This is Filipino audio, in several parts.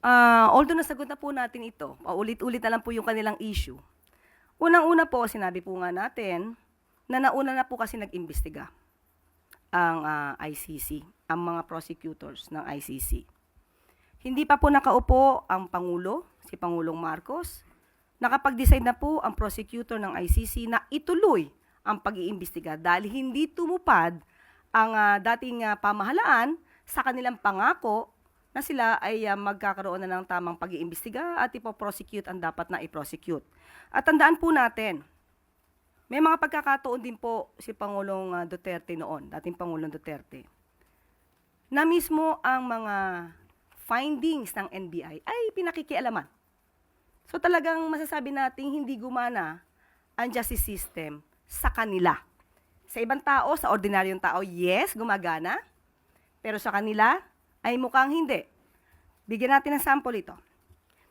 Ah, although nasagot na po natin ito, paulit-ulit na lang po yung kanilang issue. Unang-una po, sinabi po nga natin na nauna na po kasi nag-imbestiga ang ah, ICC, ang mga prosecutors ng ICC. Hindi pa po nakaupo ang Pangulo, si Pangulong Marcos. Nakapag-decide na po ang prosecutor ng ICC na ituloy ang pag-iimbestiga dahil hindi tumupad ang ah, dating ah, pamahalaan sa kanilang pangako na sila ay ah, magkakaroon na ng tamang pag-iimbestiga at ipoprosecute ang dapat na i-prosecute. At tandaan po natin, may mga pagkakataon din po si Pangulong ah, Duterte noon, dating Pangulong Duterte, na mismo ang mga findings ng NBI ay pinakikialaman. So talagang masasabi nating hindi gumana ang justice system sa kanila. Sa ibang tao, sa ordinaryong tao, yes, gumagana. Pero sa kanila, ay mukhang hindi. Bigyan natin ng sample ito.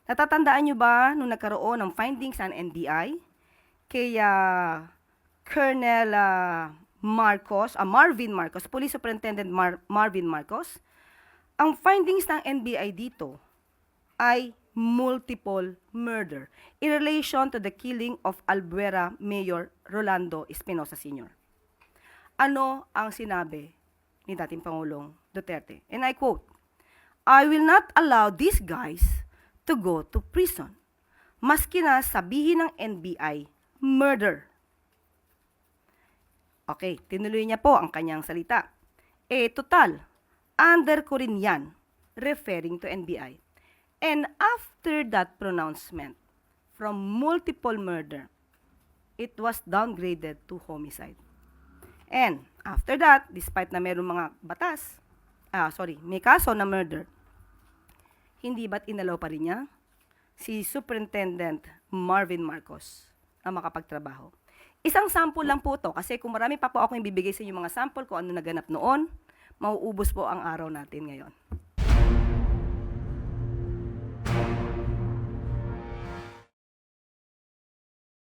Natatandaan nyo ba nung nagkaroon ng findings ng NBI kay ah, Colonel ah, Marcos, ah, Marvin Marcos, Police Superintendent Mar- Marvin Marcos? Ang findings ng NBI dito ay multiple murder in relation to the killing of Albuera Mayor Rolando Espinosa Sr. Ano ang sinabi ni dating Pangulong Duterte? And I quote, I will not allow these guys to go to prison. Maski na sabihin ng NBI, murder. Okay, tinuloy niya po ang kanyang salita. Eh, total, under ko rin yan, referring to NBI. And after that pronouncement, from multiple murder, it was downgraded to homicide. And after that, despite na mayroong mga batas, ah, sorry, may kaso na murder, hindi ba't inalaw pa rin niya si Superintendent Marvin Marcos na makapagtrabaho? Isang sample lang po to kasi kung marami pa po ako ibibigay sa inyo mga sample kung ano naganap noon, mauubos po ang araw natin ngayon.